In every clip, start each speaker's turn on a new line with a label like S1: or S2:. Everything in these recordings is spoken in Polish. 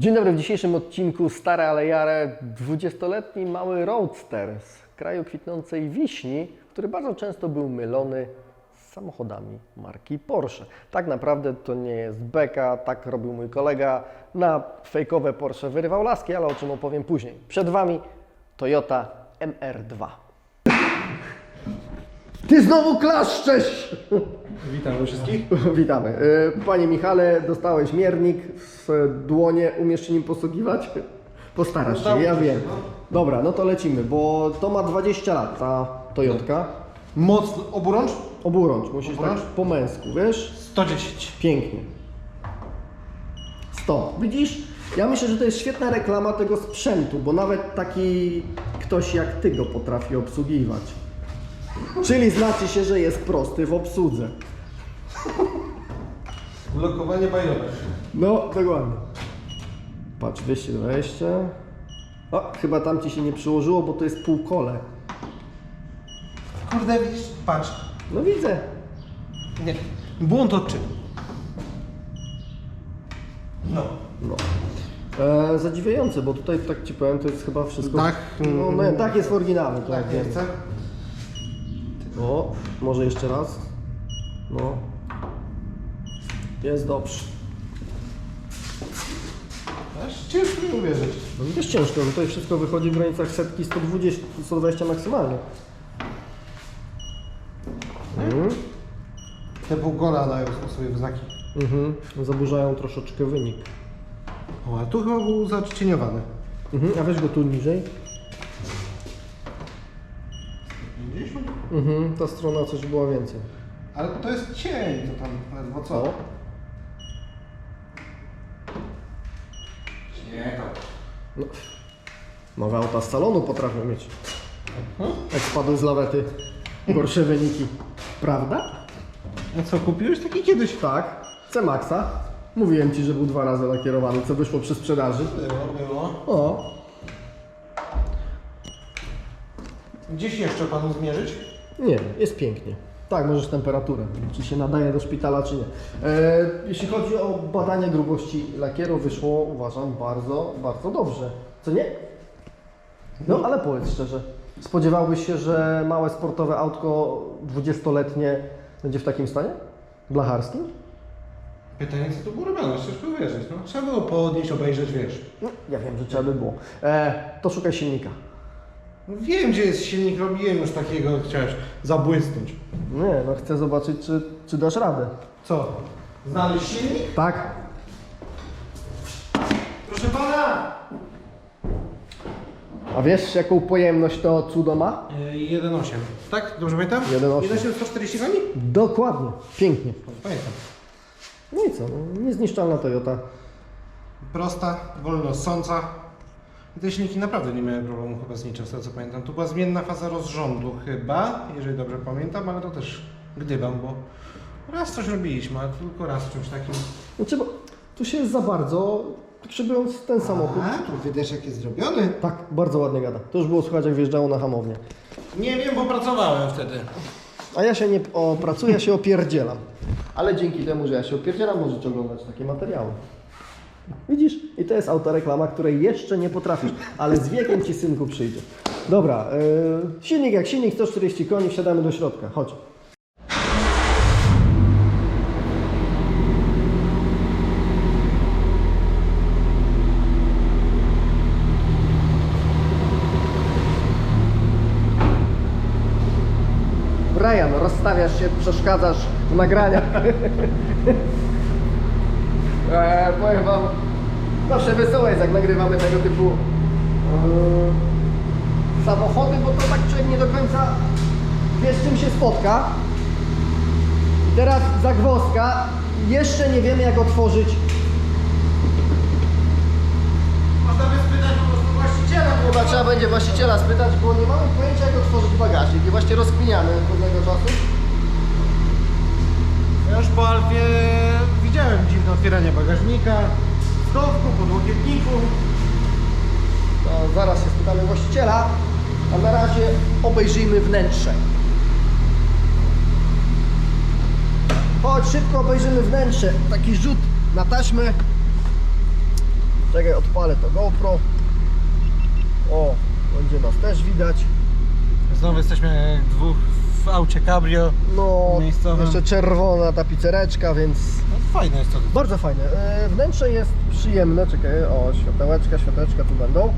S1: Dzień dobry, w dzisiejszym odcinku Stare ale Jare 20-letni mały roadster z kraju kwitnącej wiśni, który bardzo często był mylony z samochodami marki Porsche. Tak naprawdę to nie jest beka, tak robił mój kolega. Na fejkowe Porsche wyrywał laski, ale o czym opowiem później. Przed Wami Toyota MR2. Ty znowu klaszczesz!
S2: Witam wszystkich.
S1: Witamy. Y, Panie Michale, dostałeś miernik w dłonie, umiesz się nim posługiwać? Postarasz się, ja wiem.
S2: no.
S1: Dobra, no to lecimy, bo to ma 20 lat, ta Toyotka.
S2: Mocno oburącz?
S1: Oburącz, musisz
S2: Oburącz?
S1: tak po męsku, wiesz?
S2: 110.
S1: Pięknie. 100. Widzisz? Ja myślę, że to jest świetna reklama tego sprzętu, bo nawet taki ktoś jak ty go potrafi obsługiwać. Czyli znaczy się, że jest prosty w obsłudze.
S2: Blokowanie bajowe.
S1: No, dokładnie. Patrz, 220. O, chyba tam ci się nie przyłożyło, bo to jest półkole.
S2: Kurde, widzisz? Patrz.
S1: No widzę.
S2: Nie. Błąd odczyt. No.
S1: No. E, zadziwiające, bo tutaj tak ci powiem, to jest chyba wszystko.
S2: Dach,
S1: No, no tak jest w oryginale, to
S2: Tak,
S1: jak
S2: nie
S1: wiem.
S2: chcę.
S1: O, może jeszcze raz. No. Jest dobrze.
S2: Aż ciężko mi uwierzyć.
S1: No to jest ciężko, bo tutaj wszystko wychodzi w granicach setki 120, 120 maksymalnie. Mhm.
S2: Te półgola dają sobie znaki.
S1: Mhm. Zaburzają troszeczkę wynik.
S2: O, a tu chyba był zacieniowany.
S1: Mhm. A weź go tu niżej.
S2: 50?
S1: Mhm. Ta strona coś była więcej.
S2: Ale to jest cień, to tam ledwo co.
S1: O.
S2: Nie, to.
S1: No. Nowe auta z salonu potrafią mieć. Jak spadły z lawety. Gorsze wyniki. Prawda?
S2: A co, kupiłeś taki kiedyś?
S1: Tak. C-Maxa. Mówiłem Ci, że był dwa razy lakierowany, co wyszło przy sprzedaży.
S2: Było, było.
S1: O,
S2: Gdzieś jeszcze panu zmierzyć?
S1: Nie, jest pięknie. Tak, możesz temperaturę, czy się nadaje do szpitala, czy nie. E, jeśli chodzi o badanie grubości lakieru, wyszło, uważam, bardzo, bardzo dobrze. Co nie? No, ale powiedz szczerze, spodziewałbyś się, że małe sportowe autko 20-letnie będzie w takim stanie? Blacharskim?
S2: Pytanie, co tu było robione? Ciężko uwierzyć. No, trzeba było podnieść, obejrzeć, wiesz.
S1: No, ja wiem, że trzeba by było. E, to szukaj silnika.
S2: No Wiem, gdzie jest silnik, robiłem już takiego, chciałeś zabłysnąć.
S1: Nie, no chcę zobaczyć, czy, czy dasz radę.
S2: Co? Znaleźć silnik?
S1: Tak?
S2: Proszę pana!
S1: A wiesz, jaką pojemność to cudo ma?
S2: Yy, 1,8. Tak? Dobrze pamiętam?
S1: 1,8.
S2: 1,8 140 koni?
S1: Dokładnie, pięknie.
S2: Pamiętam.
S1: No i co, no, niezniszczalna Toyota.
S2: Prosta, wolno ssąca. I te silniki naprawdę nie miały problemu chyba z niczym, z tego co pamiętam. Tu była zmienna faza rozrządu chyba, jeżeli dobrze pamiętam, ale to też gdybam, bo raz coś robiliśmy, ale tylko raz w czymś takim.
S1: Znaczy, bo tu się jest za bardzo, przybiorąc ten samochód.
S2: A, tu widać jak jest zrobiony.
S1: Tak, bardzo ładnie gada. To już było słychać, jak wjeżdżało na hamownię.
S2: Nie wiem, bo pracowałem wtedy.
S1: A ja się nie opracuję, ja się opierdzielam. Ale dzięki temu, że ja się opierdzielam, możecie oglądać takie materiały. Widzisz? I to jest autoreklama, której jeszcze nie potrafisz, ale z wiekiem ci synku przyjdzie. Dobra, yy, silnik jak silnik, 140 koni, wsiadamy do środka. Chodź. Brian, rozstawiasz się, przeszkadzasz w nagraniach. eee, powiem wam, zawsze wesoło jest jak nagrywamy tego typu eee, samochody, bo to tak człowiek nie do końca wie z czym się spotka. I teraz zagwozdka. Jeszcze nie wiemy jak otworzyć.
S2: Można by spytać po prostu właściciela,
S1: Chyba trzeba będzie właściciela spytać, bo nie mamy pojęcia jak otworzyć bagażnik i właśnie rozkminiamy od pewnego czasu.
S2: Ja już po Alfie widziałem dziwne otwieranie bagażnika, schowku, podłokietniku.
S1: To zaraz się spytamy właściciela, a na razie obejrzyjmy wnętrze. Chodź, szybko obejrzymy wnętrze. Taki rzut na taśmę Czekaj, odpalę to GoPro. O, będzie nas też widać.
S2: Znowu jesteśmy dwóch w aucie cabrio.
S1: No,
S2: Miejscowe.
S1: jeszcze czerwona tapicereczka, więc
S2: No, fajne jest to.
S1: bardzo fajne. E, wnętrze jest przyjemne. Czekaj, o, światełeczka, światełeczka tu będą.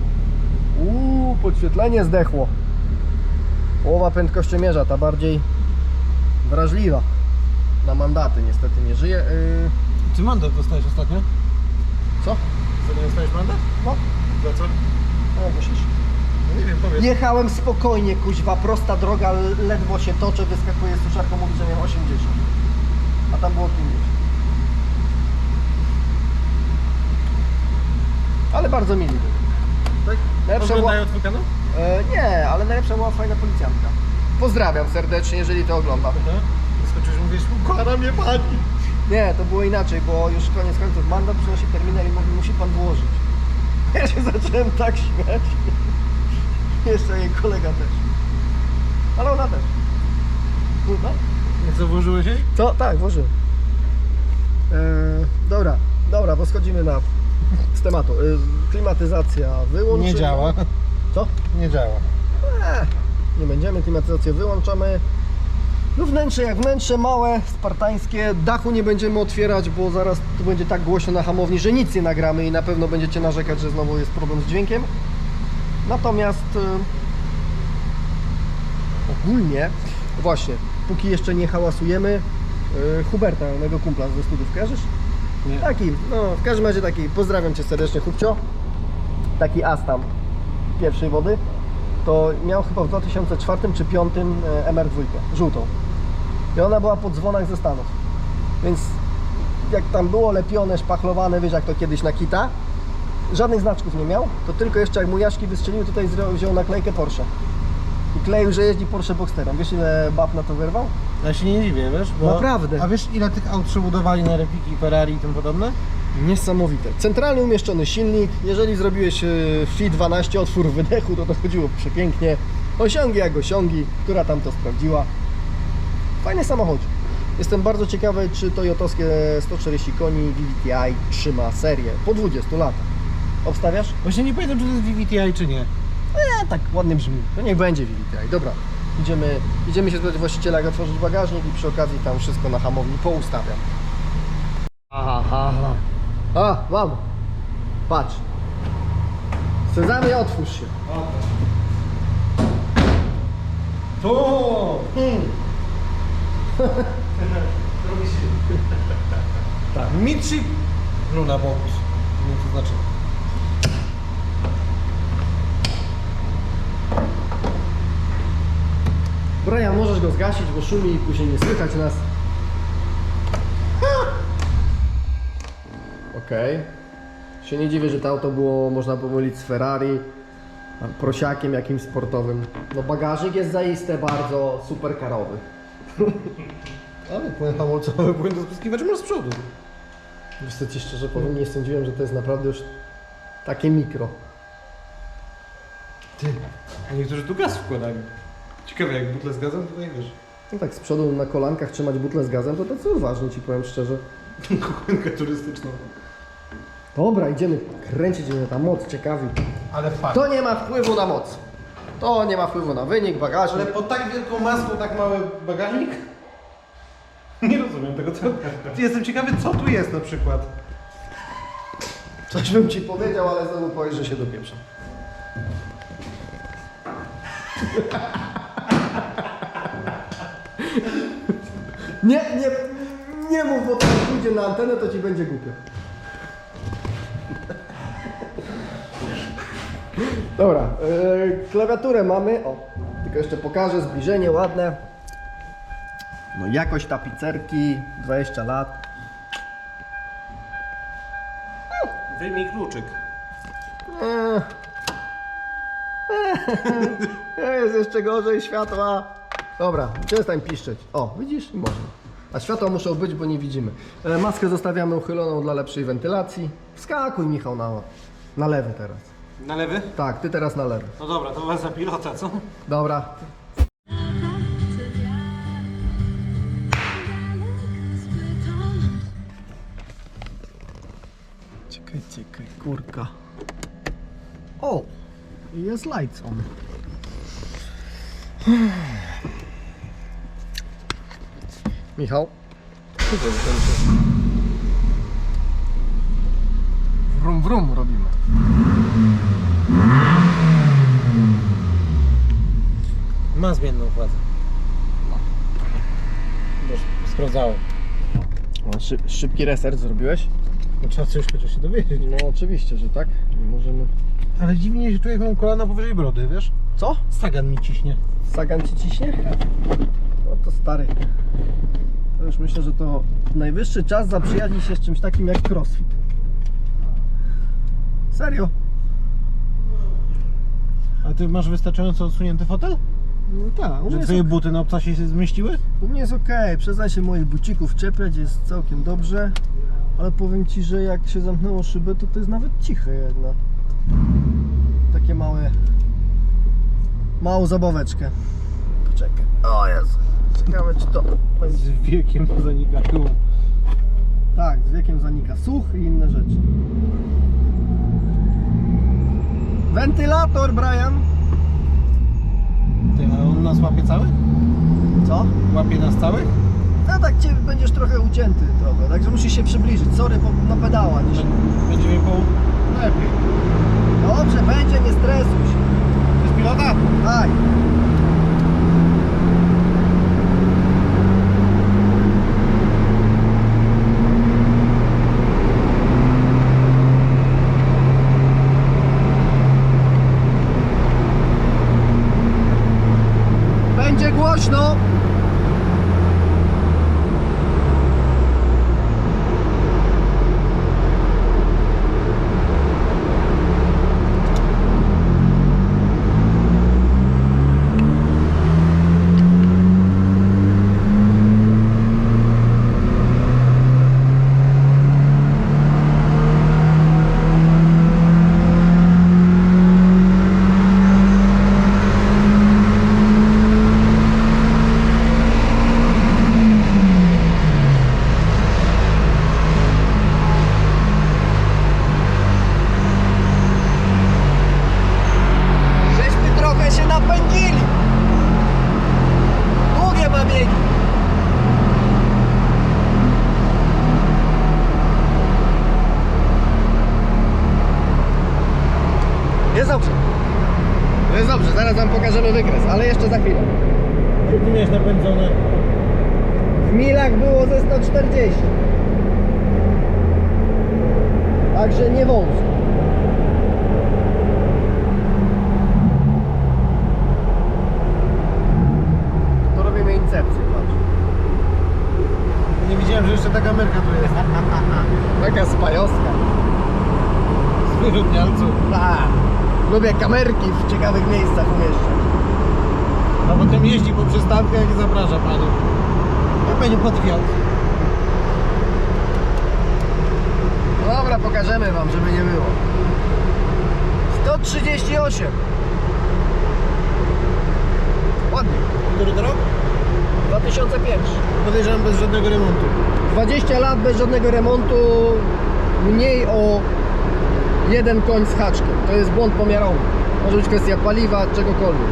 S1: Uuu, podświetlenie zdechło. Połowa prędkościomierza, ta bardziej wrażliwa. Na mandaty niestety nie żyje. E,
S2: Ty mandat dostałeś ostatnio?
S1: co?
S2: Co nie dostałeś mandat?
S1: No,
S2: Za co?
S1: no musisz.
S2: No nie wiem, powiedz.
S1: Jechałem spokojnie, kuźwa, prosta droga, ledwo się toczę, wyskakuje z suszarką, mówi, że miałem 80. A tam było 50. Ale bardzo mili był.
S2: Tak?
S1: Najlepsza była,
S2: Oglądają twój kanał?
S1: e, nie, ale najlepsza była fajna policjantka. Pozdrawiam serdecznie, jeżeli to oglądam.
S2: No. Skoczyłeś, mówisz, układa mnie pani.
S1: Nie, to było inaczej, bo już koniec końców mandat przynosi terminal i mówi, musi pan włożyć. Ja się zacząłem tak śmiać. Jeszcze jej kolega też. Ale ona też. No.
S2: Jak co, włożyłeś jej?
S1: Co? Tak, włożyłem. Eee, dobra, dobra, bo schodzimy na z tematu. Eee, klimatyzacja wyłączymy.
S2: Nie działa.
S1: Co?
S2: Nie działa.
S1: Eee, nie będziemy, klimatyzację wyłączamy. No wnętrze jak wnętrze, małe, spartańskie. Dachu nie będziemy otwierać, bo zaraz tu będzie tak głośno na hamowni, że nic nie nagramy i na pewno będziecie narzekać, że znowu jest problem z dźwiękiem. Natomiast e, ogólnie, właśnie, póki jeszcze nie hałasujemy, e, Huberta, mojego kumpla ze studiów, kojarzysz?
S2: Nie.
S1: Taki, no w każdym razie taki, pozdrawiam Cię serdecznie Hubcio. Taki Astam pierwszej wody, to miał chyba w 2004 czy 2005 e, MR2, żółtą. I ona była po dzwonach ze Stanów. Więc jak tam było lepione, szpachlowane, wiesz jak to kiedyś na kita, żadnych znaczków nie miał, to tylko jeszcze jak mu Jaśki wystrzelił, tutaj wziął naklejkę Porsche. I kleił, że jeździ Porsche Boxsterem. Wiesz ile bab na to wyrwał?
S2: Ja się nie dziwię, wiesz? Bo...
S1: Naprawdę.
S2: A wiesz ile tych aut przebudowali na repliki Ferrari i tym podobne?
S1: Niesamowite. Centralnie umieszczony silnik. Jeżeli zrobiłeś e, FI 12 otwór wydechu, to to chodziło przepięknie. Osiągi jak osiągi, która tam to sprawdziła. Fajny samochód. Jestem bardzo ciekawy, czy Toyotowskie 140 koni VVTi trzyma serię po 20 latach. Obstawiasz?
S2: Właśnie nie pamiętam, czy to jest VVTi czy nie.
S1: Nie, tak ładnie brzmi. To niech będzie VVTi. Dobra, idziemy, idziemy się spytać właściciela, jak otworzyć bagażnik i przy okazji tam wszystko na hamowni poustawiam. Aha, aha. A, mam. Patrz. Sezamie, otwórz się.
S2: Tu!
S1: Hmm.
S2: Robi się. Tak. Mitchip Luna Bolt. Nie wiem, co znaczy.
S1: Brian, możesz go zgasić, bo szumi i później nie słychać nas. Okej. Się nie dziwię, że to auto było, można pomylić z Ferrari, prosiakiem jakimś sportowym. No bagażnik jest zaiste bardzo superkarowy.
S2: Ale płyn hamulcowy, płyn do spryskiwacza masz z przodu.
S1: Ci szczerze powiem, nie sądziłem, że to jest naprawdę już takie mikro.
S2: Ty, a niektórzy tu gaz wkładali. Ciekawe, jak butle z gazem tutaj wiesz.
S1: No tak z przodu na kolankach trzymać butlę z gazem, to tacy odważni ci powiem szczerze.
S2: Kuchenkę turystyczną.
S1: Dobra, idziemy kręcić, mnie ta moc ciekawi.
S2: Ale fakt.
S1: To nie ma wpływu na moc. To nie ma wpływu na wynik, bagażnik.
S2: Ale pod tak wielką maską tak mały bagażnik? Nie rozumiem tego, co... Jestem ciekawy, co tu jest na przykład.
S1: Coś bym ci powiedział, ale znowu powiesz, że się dopieprzam. Nie, nie, nie mów, bo to jak pójdzie na antenę, to ci będzie głupio. Dobra, yy, klawiaturę mamy. O, tylko jeszcze pokażę zbliżenie ładne. No jakość tapicerki, 20 lat.
S2: Wyjmij kluczyk.
S1: Eee. Jest jeszcze gorzej światła. Dobra, przestań piszczeć. O, widzisz? I Można. A światła muszą być, bo nie widzimy. E, maskę zostawiamy uchyloną dla lepszej wentylacji. Wskakuj Michał na, na lewy teraz.
S2: Na lewy?
S1: Tak, ty teraz na lewy.
S2: No dobra, to was za pilota, co?
S1: Dobra. Cykaj, cykaj, kurka. O! i Jest lights on. Michał. Wrum wrum robimy.
S2: Ma zmienną władzę. Sprawdzałem.
S1: O, szy, szybki reset zrobiłeś?
S2: No trzeba coś chociaż się dowiedzieć.
S1: No oczywiście, że tak. Możemy.
S2: Ale dziwnie się czuję, jak mam kolana powyżej brody, wiesz?
S1: Co?
S2: Sagan mi ciśnie.
S1: Sagan ci ciśnie? No to stary. To już myślę, że to najwyższy czas zaprzyjaźnić się z czymś takim jak crossfit. Serio?
S2: A ty masz wystarczająco odsunięty fotel?
S1: No tak, u mnie
S2: Że
S1: jest,
S2: twoje buty na obcasie się zmieściły?
S1: u mnie jest okej. Przestań się moich bucików czepiać, jest całkiem dobrze. Ale powiem ci, że jak się zamknęło szybę, to to jest nawet ciche jedna. Takie małe... Małą zabaweczkę. Poczekaj. O Jezu. Ciekawe czy to...
S2: Z wiekiem zanika tył.
S1: Tak, z wiekiem zanika słuch i inne rzeczy. Wentylator, Brian!
S2: Ty, a on nas łapie całych?
S1: Co?
S2: Łapie nas całych?
S1: No tak cię będziesz trochę ucięty trochę, także musisz się przybliżyć. Sorry, bo na pedała niż...
S2: Będzie mi pół lepiej.
S1: Dobrze, będzie, nie stresuj się.
S2: To jest pilota?
S1: Daj. Będzie głośno. Żeśmy trochę się napędzili. Długie ma biegi. Jest dobrze. Jest dobrze, pokażemy wykres, ale jeszcze za chwilę.
S2: Ty miałeś napędzone.
S1: W milach było ze 140. Także nie wąż. To robimy incepcję, patrz.
S2: Nie widziałem, że jeszcze ta kamerka tu jest.
S1: Taka spajoska.
S2: Z wyrodnialców.
S1: A, lubię kamerki w ciekawych miejscach umieszczać.
S2: A potem jeździ po przystankach i zaprasza panią. Ja będzie potwiał.
S1: No dobra, pokażemy wam, żeby nie było. 138. Ładnie.
S2: Który to rok?
S1: 2001.
S2: Podejrzewam bez żadnego remontu.
S1: 20 lat bez żadnego remontu, mniej o jeden koń z haczkiem. To jest błąd pomiarowy. Może być kwestia paliwa, czegokolwiek.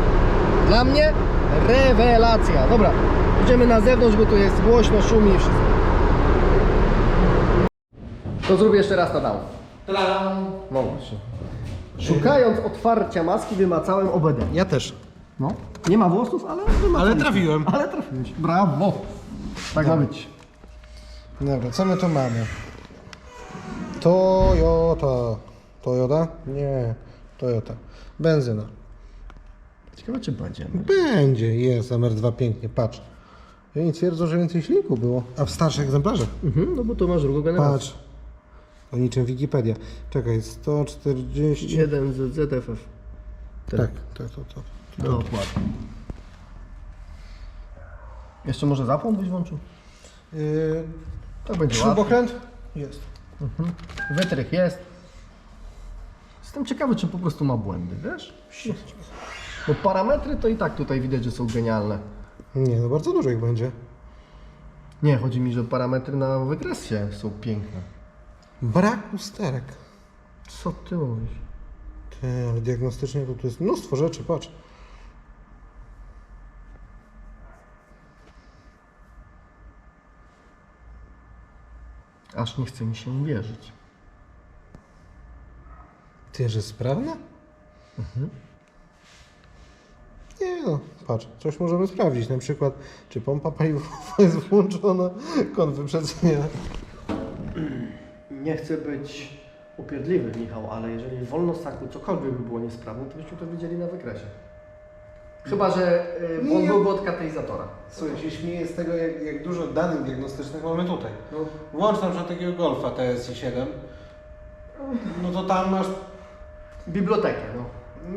S1: Dla mnie rewelacja. Dobra, idziemy na zewnątrz, bo tu jest głośno, szumi i wszystko. To zrób jeszcze raz to down. No właśnie. Szukając otwarcia maski wymacałem OBD.
S2: Ja też.
S1: No. Nie ma włosów, ale wymacałem.
S2: Ale trafiłem.
S1: Ale trafiłeś. Brawo. Tak ma być.
S2: Dobra, co my tu mamy? Toyota. Toyota? Nie. Toyota. Benzyna.
S1: Ciekawe czy będziemy.
S2: Będzie, jest MR2 pięknie, patrz. I oni twierdzą, że więcej silników było. A w starszych egzemplarzach?
S1: Mhm, no bo to masz drugą generację.
S2: Patrz. O niczym Wikipedia. Czekaj, 140.
S1: Jeden z ZFF.
S2: Tak, tak, to, to.
S1: Dokładnie. Jeszcze może zapłon byś włączył?
S2: Yy,
S1: To będzie
S2: śrubokręt? Jest.
S1: Wytrych jest. Jestem ciekawy, czy po prostu ma błędy, wiesz? Bo parametry to i tak tutaj widać, że są genialne.
S2: Nie, no bardzo dużo ich będzie.
S1: Nie, chodzi mi, że parametry na wykresie są piękne.
S2: Brak usterek.
S1: Co ty mówisz?
S2: Ty, ale diagnostycznie to tu jest mnóstwo rzeczy, patrz.
S1: Aż nie chce mi się wierzyć.
S2: Ty, że sprawne? Nie no, patrz, coś możemy sprawdzić. Na przykład, czy pompa paliwowa jest włączona, kąt wyprzedzenia.
S1: Nie chcę być upierdliwy, Michał, ale jeżeli w wolnostaku cokolwiek by było niesprawne, to byśmy to widzieli na wykresie. Chyba, że y,
S2: Nie,
S1: on
S2: ja-
S1: byłby od katalizatora.
S2: Słuchaj, się śmieję z tego, jak, jak dużo danych diagnostycznych mamy tutaj.
S1: No,
S2: Włącz na przykład takiego Golfa TSI 7, no to tam masz,
S1: bibliotekę, no.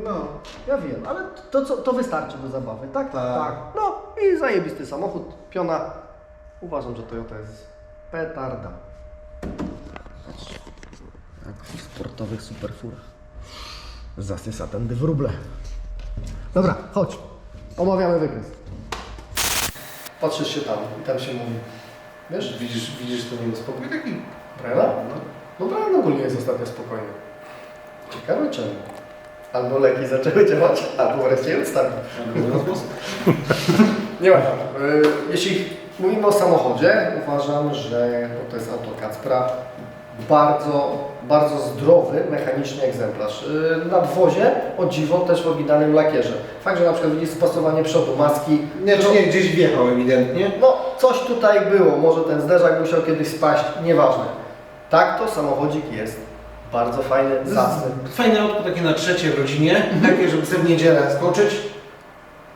S2: No,
S1: Ja wiem, ale to, co, to wystarczy do zabawy, tak?
S2: Tak.
S1: No i zajebisty samochód, piona. Uważam, że Toyota jest petarda. Jak w sportowych superfurach. Zasysa tędy wróble. Dobra, chodź. Omawiamy wykres. Patrzysz się tam i tam się mówi. Wiesz?
S2: widzisz, widzisz to niespokój taki?
S1: Briana? No Brian ogólnie jest ostatnio spokojny. Ciekawe czemu. Albo leki zaczęły działać, albo wreszcie je odstawił. Nie ma. Y, Jeśli mówimy o samochodzie, uważam, że no to jest auto Kacpra. Bardzo, bardzo zdrowy, mechaniczny egzemplarz. Y, Na dwozie, o dziwo, też w oryginalnym lakierze. Fakt, że na przykład widzisz spasowanie przodu, maski.
S2: Nie, czy nie, gdzieś wjechał ewidentnie.
S1: No, coś tutaj było. Może ten zderzak musiał kiedyś spaść, nieważne. Tak to samochodzik jest. Bardzo fajny, zacny.
S2: Fajne autko takie na trzecie w rodzinie, takie, żeby sobie w niedzielę skoczyć.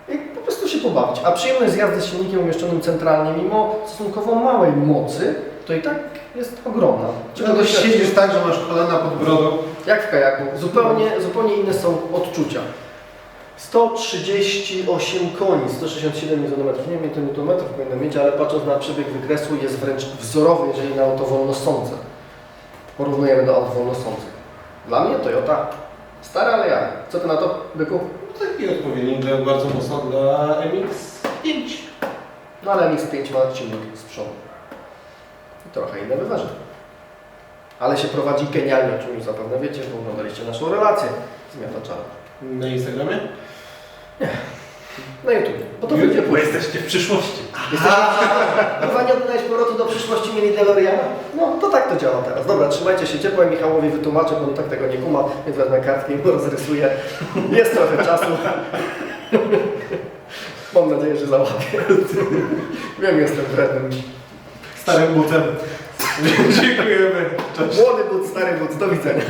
S1: I po prostu się pobawić. A przyjemność z jazdy z silnikiem umieszczonym centralnie, mimo stosunkowo małej mocy, to i tak jest ogromna.
S2: Czego
S1: doświadczyć?
S2: siedzisz tak, że masz kolana pod brodą.
S1: Jak w kajaku. Zupełnie, zupełnie inne są odczucia. 138 koni, 167 Nm. Nie wiem, ile Nm powinno mieć, ale patrząc na przebieg wykresu jest wręcz wzorowy, jeżeli na auto wolnosące. Porównujemy do aut wolnosących. Dla mnie Toyota stara, ale ja. Co ty na to, byku?
S2: Taki odpowiednik dla bardzo mocno dla MX-5.
S1: No ale MX-5 ma silnik z przodu. I trochę inne wyważenie. Ale się prowadzi genialnie, o czym już zapewne wiecie, bo oglądaliście naszą relację z miataczami.
S2: Na Instagramie?
S1: Na YouTube. Bo to wyjdzie
S2: Bo jesteście w przyszłości.
S1: Chyba nie oddałeś powrotu do przyszłości mieli DeLoreana? No, to tak to działa teraz. Dobra, trzymajcie się ciepło, ja Michałowi wytłumaczę, bo on tak tego nie kuma, więc wezmę kartkę i mu rozrysuję. Jest trochę czasu. Mam nadzieję, że załapię. Wiem, jestem wrednym.
S2: Starym butem. Dziękujemy. Cześć.
S1: Młody but, stary but, do widzenia.